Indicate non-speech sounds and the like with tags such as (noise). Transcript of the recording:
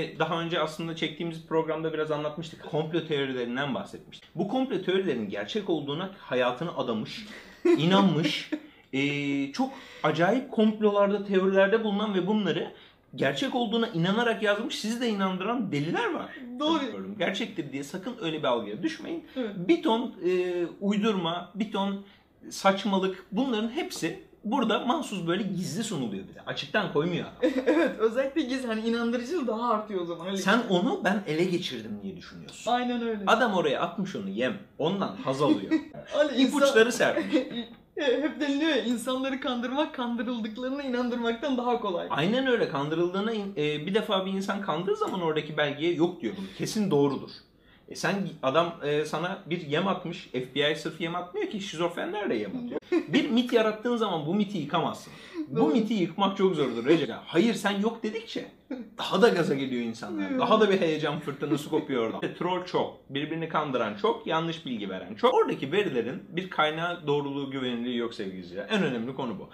Daha önce aslında çektiğimiz programda biraz anlatmıştık. Komplo teorilerinden bahsetmiştik. Bu komplo teorilerinin gerçek olduğuna hayatını adamış, (laughs) inanmış, eee, çok acayip komplolarda, teorilerde bulunan ve bunları gerçek olduğuna inanarak yazmış, sizi de inandıran deliler var. Doğru. Gerçektir diye sakın öyle bir algıya düşmeyin. Evet. Bir ton eee, uydurma, bir ton saçmalık bunların hepsi burada mahsus böyle gizli sunuluyor bir de. Açıktan koymuyor adam. (laughs) evet özellikle gizli hani inandırıcılığı daha artıyor o zaman. Öyle Sen onu ben ele geçirdim diye düşünüyorsun. Aynen öyle. Adam oraya atmış onu yem. Ondan haz alıyor. (laughs) Hani insan- İpuçları sermiş. (laughs) Hep deniliyor ya insanları kandırmak kandırıldıklarına inandırmaktan daha kolay. Aynen öyle kandırıldığına in- e, bir defa bir insan kandığı zaman oradaki belgeye yok diyor bunu. Kesin doğrudur. E sen adam e, sana bir yem atmış. FBI sırf yem atmıyor ki şizofrenler de yem atıyor. bir mit yarattığın zaman bu miti yıkamazsın. Bu miti yıkmak çok zordur Recep. Hayır sen yok dedikçe daha da gaza geliyor insanlar. Daha da bir heyecan fırtınası kopuyor orada. (laughs) Troll çok. Birbirini kandıran çok. Yanlış bilgi veren çok. Oradaki verilerin bir kaynağı doğruluğu güvenilirliği yok sevgili izleyiciler. En önemli konu bu.